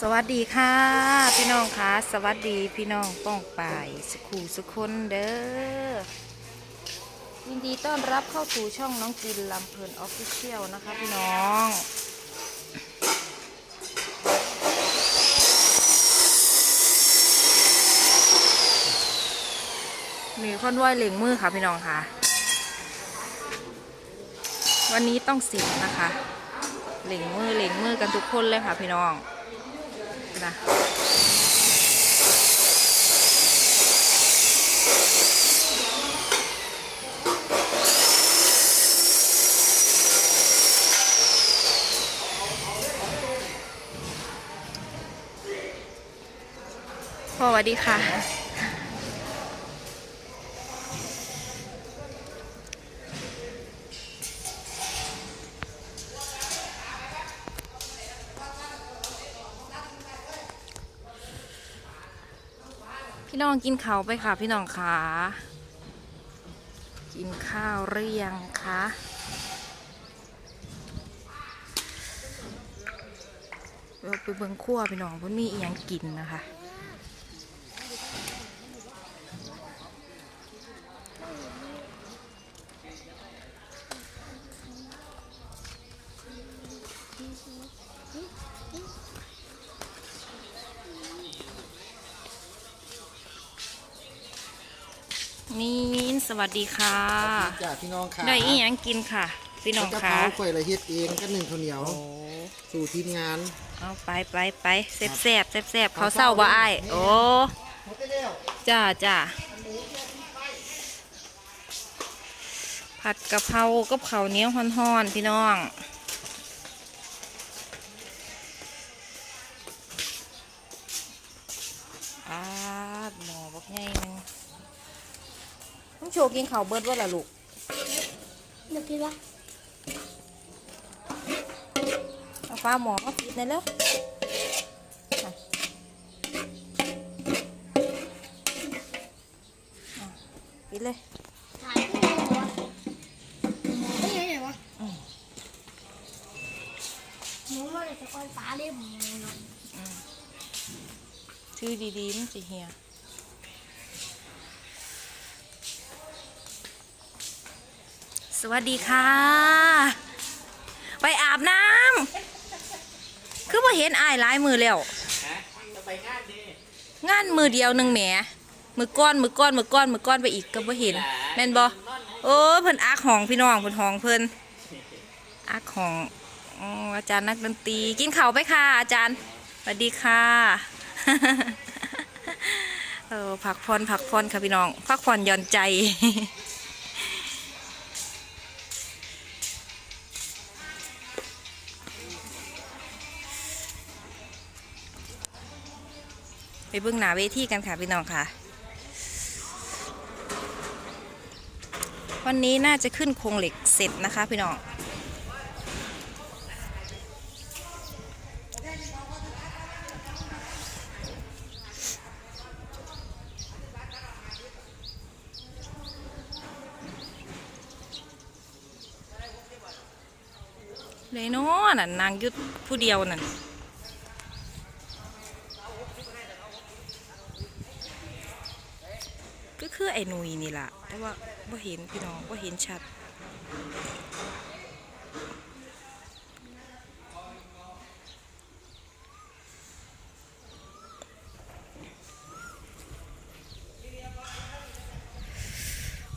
สวัสดีค่ะ พี่น้องค่ะ สวัสดีพี่น้องป้องป่ายสุขูสุขคนเด้อยินดีต้อนรับเข้าสู่ช่องน้องจินลำเพลินออฟฟิเชียลนะคะพี่น้องมีค่อนไหวเหล่งมือค่ะพี่น้องค่ะ วันนี้ต้องสิบนะคะ เหล่งมือเหล่งมือกันทุกคนเลยค่ะพี่น้องะพ่อสวัสดีค่ะ องกินข้าวไปค่ะพี่น้องค่ะกินข้าวหรือยังคะเราไปเบิ้งขั่วพี่น้องเพิ่นมีอีหยังกินนะคะ มีนสวัสดีค่ะ จ้าพี่น้องค่ะได้อีหยังกินค่ะ พี่น้องกระค่ะเพราข่อยละเฮ็ดเองก็หนึ่งข้าวเหนียว โอ้สู่ทีมงาน เอาไปไปไปแซ่บแซ่บแซ่บแซ่บเขาวเศร้าบ่อ้ายโอ้หมดไปแล้วจ้าจ้าผัดกะเพรากับข้าวเหนียวฮ้อนๆพี่น้อง ต้องโชว์กินข้าวเบิดว่าล่ะลูกเดี๋ยวพี่ว่าเอาฟ้าหมอมาปิดหน่อยแล้วอะอะปิดเลยถ่ายที่ไหนวะไม่ใช่ไหนวะหนูว่าจะคอยฟ้าเล่มเนาะชื่อดีๆมันสิเฮีย สวัสดีค่ะ ไปอาบน้ำคือว่าเห็นอายหลายมือแล้วงานมือเดียวหนึ่งแหมมือก้อนมือก้อนมือก้อนมือก้อนไปอีกก็บ่เห็น แม่นบ่โอ้เพิ่นอักของพี่น้องเพิ่นห้องเพิ่นอักของอ๋ออาจารย์นักดนตรีกินข้าวไปค่ะ อาจารย์สวัสดีค่ะเออผักพรผักพรค่ะพี่น้องพักผ่อนหย่อนใจ เบื้องหน้าเวทีกันค่ะพี่น้องค่ะ วันนี้น่าจะขึ้นโครงเหล็กเสร็จนะคะพี่น้องเลยเนาะนั่นนางยุดผู้เดียวนั่นก็คือ ไอ้หนุยนี่ล่ะแต่ว่าบ่เห็นพี่น้องบ่เห็นชัด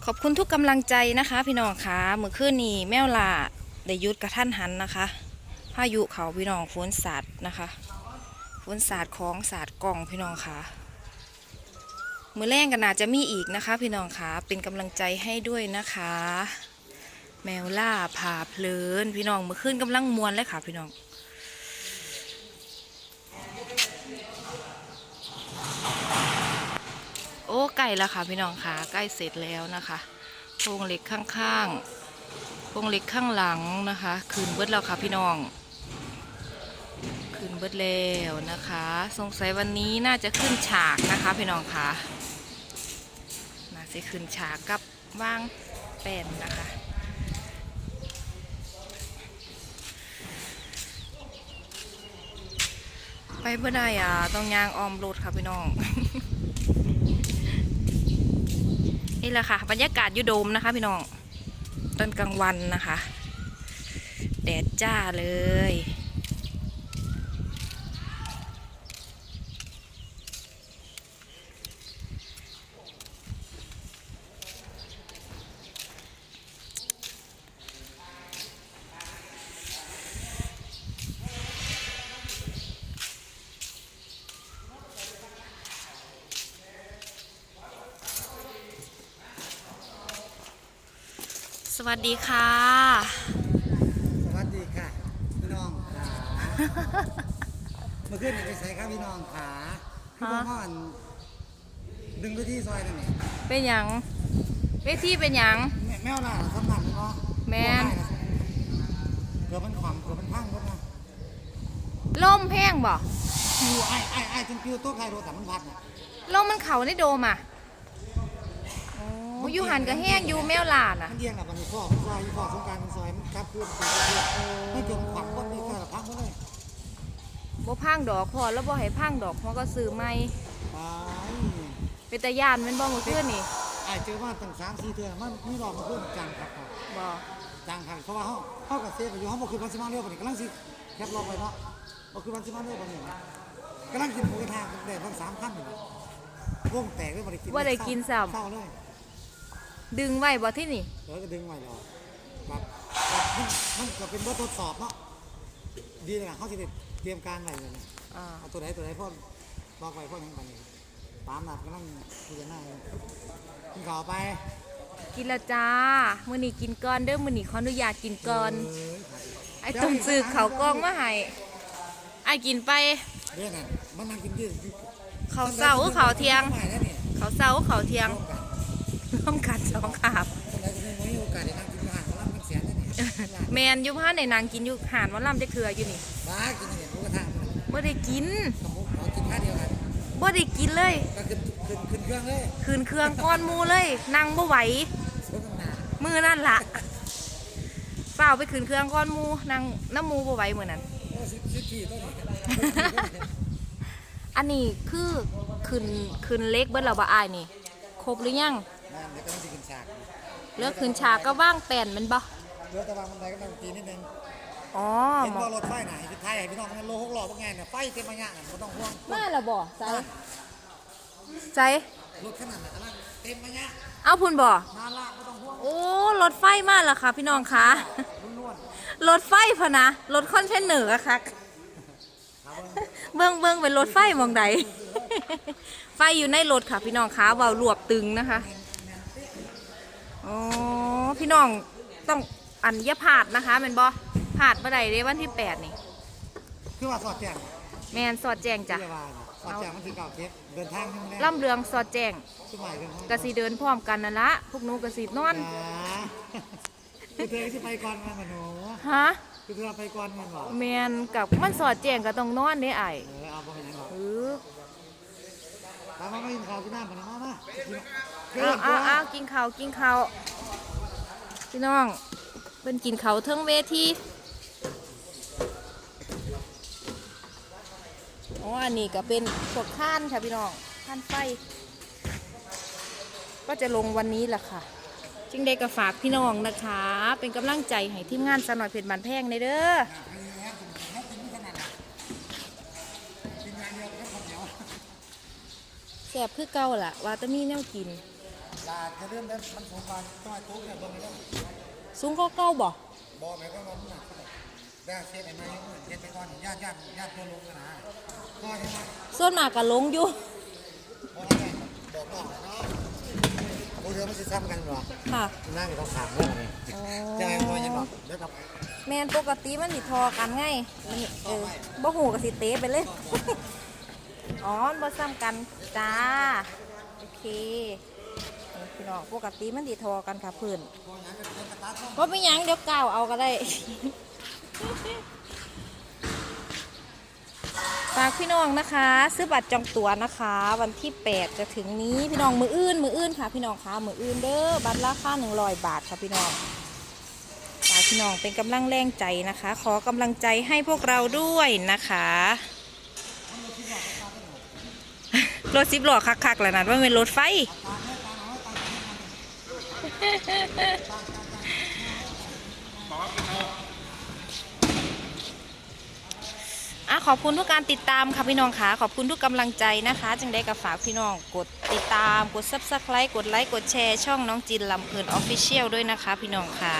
ขอบคุณทุกกำลังใจนะคะ พี่น้องคะเมื่อคืนนี้แมวลาได้ยุดกระท่านหันนะคะพายุเขาพี่น้องฝนสาดนะคะฝนสาดของสาดกล่องพี่น้องคะ มือแรงกันนาจะมีอีกนะคะ พี่น้องคะเป็นกำลังใจให้ด้วยนะคะ แมวล่าผ่าเพลิน พี่น้องมื่อคืนกำลังมวนเลยค่ะ พี่น้องโอ้ใกล้แล้วค่ะ พี่น้องค่ะใกล้เสร็จแล้วนะคะโครงเหล็กข้างๆโครงเหล็กข้างหลังนะคะคืนเบิดแล้วค่ะ พี่น้องคืนเบิดแล้วนะคะ สงสัยวันนี้น่าจะขึ้นฉากนะคะพี่น้องค่ะ น่าจะขึ้นฉากกับว่างแป้นนะคะ ไปเพื่อได้อะต้องยางออมรถค่ะพี่น้อง นี่แหละค่ะ บรรยากาศยูโดมนะคะพี่น้องตอนกลางวันนะคะ แดดจ้าเลย วัสดีค่ะ สวัสดีค่ะ พี่น้องขาเมื่อคืนนี่ไปใส่ครับพี่น้องขาพี่น้องพ่อนดึงไปที่ซอยนั่นนี่เป็นหยังเวทีเป็นหยัง แม่แมวน่ะสำนักเนาะแม่น เกือบมันขวางเกือบมันพังก็นะล่มแพงบ่คิวไอ้ไอ้ไอ้จนคิวโต๊ะไทยโรแต่มันพัดน่ะล่มมันเขาในโดมอะโอ้ อยู่หันกับแห้งอยู่แมวหลานอะ มันเยี่ยงน่ะมันมีพ่อมันซอยอยู่พ่อสงกรารมันซอยมันกลับคืนไปเรื่อยๆไม่เกินขวางก้นนี่ก็พังหมดเลยบ่พังดอกพอแล้วบ่ให้พังดอกเพราะก็ซื้อใหม่ไปเป็นตาย่านแมันบ่เมื่อคืนนี่ไอ้เจอมาตั้งสามสี่เทื่อมันมีรอบมาเพิ่มจังครับครับบ่จังครับเพราะว่าเขาเขากับเซฟอยู่เขาบอกคือวันสิมาเร็วกว่านี้กำลังสิแคปรอบไปเนาะบอกคือวันสิมาเร็วกว่านี้นะกำลังกินหมูกระทะแต่ทั้งสามขั้นอยู่วงแตกเลยบ่ได้กินบ่ได้กินซ้ำเศร้าเลย ดึงไว้บ่ที่นี่เดี๋ยวก็ดึงไว้แล้วแบบแบบมันมันก็เป็นบททดสอบเนาะดีเลยนะเขาสิได้เตรียมการไว้เลยนะอ่าเอาตัวไหนตัวไหนพ่อบอกไว้พ่อยังปันนี้ตามนัดกำลังคุยกันหน้าอยู่กินข้าวไปกินและจ้ามื้อนี้กินก่อนเด้อมื้อนี้ขออนุญาตกินก่อนเอ้ยไอ้ต้มซื้อข้าวกล้องมาให้ไอ้กินไป เรื่องนั้นมันนั่งกินยืดข้าวเช้าข้าวเที่ยงไม่ได้เนี่ยข้าวเช้าข้าวเที่ยง ร่วมกัน ร่วมกันสองขาบคนใดคนหนึ่งไม่มีโอกาสได้นั่งกินอาหารมาล่ำกันเสียเนี่ยเนี่ยแมนอยู่พาในนางกินอยู่หานว่าล่ำจะเถืออยู่นี่บ้ากินเนี่ยหมูกระทะมันบ่ได้กินกับหมูขอกินข้าวเดียวกันบ่ได้กินเลยก็ขึ้นขึ้นขึ้นเครื่องเลยคืนเครื่องก้อนหมูเลยนั่งบ่ไหวสวนตำนามือนั่นล่ะเปล่าไปคืนเครื่องก้อนหมูนั่งน้ำหมูบ่ไหวมื้อนั้นโอ้สิบสิบกี่ตัวนี่อันนี้คือคืนคืนเล็กเบิดแล้วบ่อายนี่ ครบหรือยัง นั่นเดี๋ยวก็ต้องสิกินฉากเหลือกคืนฉากก็ว่างแป้นแมันบ่เรือตะวันมันใดก็ต้องตีนิดนึงอ๋อเห็นหมอว่ารถไฟไหนพี่ไทยให้พี่น้องมันโลหกหล่อพวกไงเนี่ยไฟเต็มมาเนี่ยไม่ต้องห่วงมาแล้วบ่ใส่ใส่รถขนาดไหนกำลังเต็มมาเนี่ยเอาพุ่นบ่มาละไม่ต้องห่วงโอ้รถไฟมาแล้วค่ะ พี่น้องคะล้วนรถไฟพะนะรถคอนเทนเนอร์อะค่ะๆครับเบิ้งเบิ้งเป็นรถไฟหมองใดไฟอยู่ในรถค่ะ พี่น้องคะเบารวบตึงนะคะ อ๋อพี่น้องต้องอันอยาพลาดนะคะแมันบอพลาดเมื่อใดเด้วันที่แปดนี่คือว่าสอดแจ้งแมนสอดแจงจ้ะ เรียกว่าสอดแจ้งมันคือเก่าเทปเดินทางที่มันแน่ล่ำเรืองสอดแจงสมัยเดินทางกะสีเดินพร้อมกันนั่นละพวกหนูกะสีนอนอ่าคือเธอที่ไปก่อนมันมาหนูฮะคือเธอไปก่อนมันบอกแมนกับมันสอดแจงก็ต้องนอนเด้ไอายเออเอาไปยังหรอกเออ ตามมาไม่กินข้าวที่น้ำมันมามากิน เอาเอาเอากินข้าวกินข้าวพี่น้องเป็นกินข้าวเทิงเวทีอ๋ออันนี้ก็เป็นพวกข้านค่ะพี่น้องข้านไฟ ก็จะลงวันนี้แหละค่ะจึงได้ก็ฝากพี่น้องนะคะ เป็นกำลังใจให้ทีมงานสนอยเพชรบานแพงในเด้อแสบคือเก่าล่ะ ว่าแตมีแนวกิน ลาจะเริ่มแล้วมันสงการต้องให้ตุ๊กเนี่ยตรงนี้สูงก็เก่าบ่บอกแม่ก็มันหนักได้เช็ดไอ้ไม้เช็ดไปก่อนญาติญาติญาติตัวลงกันนะก็ใช่ไหมส่วนมากก็ลงอยู่บอกอะไรบอกบอกเนาะโอ้เดี๋ยวมันจะซ้ำกันเหรอค่ะนั่งอยู่ตรงขามเรื่องนี้อ๋อจะไงพอยังบอกเดี๋ยวกับแมนปกติมันสิทอกันไงมันเออบ่หูกับสิเตะไปเลย อ๋อมันบ่ซ้ำกันจ้า โอเคนี่ พี่น้องปกติมันสิทอกันค่ะเพื่อนว่าเป็นหยังเดี๋ยวก้าวเอาก็ได้ฝากพี่น้องนะคะ ซื้อบัตรจองตั๋วนะคะ วันที่ 8 จะถึงนี้พี่น้องมืออื่น มืออื่นค่ะ พี่น้องคะมืออื่นเด้อบัตรราคา100 บาทค่ะพี่น้องฝากพี่น้องเป็นกำลังแรงใจนะคะ ขอกำลังใจให้พวกเราด้วยนะคะรถสิบหล้อคักๆแล้วนั่นว่าเป็นรถไฟ อะขอบคุณทุกการติดตามค่ะพี่น้องค่ะขอบคุณทุกกำลังใจนะคะ จึงได้กับฝากพี่น้องกดติดตามกด subscribe กดไลค์กดแชร์ช่องน้องจินลำเพลินออฟฟิเชียลด้วยนะคะ พี่น้องค่ะ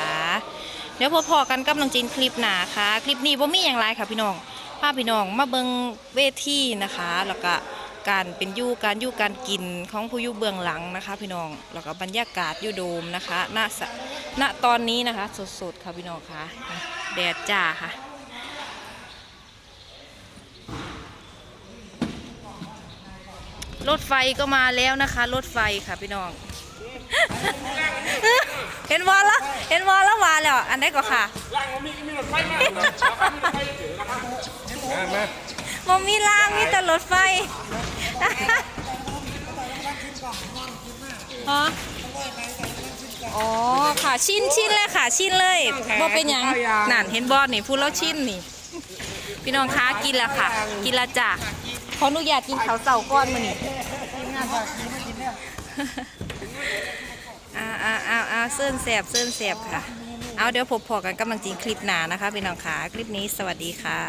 เดี๋ยวพอๆกันกับน้องจินคลิปหนาค่ะ คลิปนี้บ่มีอย่างไรค่ะพี่น้องพาพี่น้องมาเบิงเวทีนะคะ แล้วก็ การเป็นอยู่การอยู่การกินของผู้อยู่เบื้องหลังนะคะ พี่น้องแล้วก็บรรยากาศอยู่โดมนะคะณสะณตอนนี้นะคะ สดๆค่ะพี่น้องค่ะแดดจ้าค่ะรถไฟก็มาแล้วนะคะ รถไฟค่ะพี่น้อง เห็นวอลแล้วเห็นวอลแล้วมาแล้วอันไหนก็ค่ะล่างมันมีมีรถไฟมากเลยชาวบ้านมีรถไฟเยอะนะครับมามมีรางมีแต่รถไฟ ฮะอ๋อค่ะชิ้นชิ้นเลยค่ะ ชิ้นเลยบ่เป็นหยังนั่นเห็นบอลนี่พูดแล้วชิ้นนี่ พี่น้องคะกินแล้วค่ะ กินและจ้ะขออนุญาตกินข้าวเสาก้อนมานี่งานฝากกินมากินเนี่ยอ่าอ่าอ่าอ่าเส้นแสบเส้นแสบค่ะ เอาเดี๋ยวพบพอกันกำลังจริงคลิปหนานะคะพี่น้องค่ะคลิปนี้สวัสดีค่ะ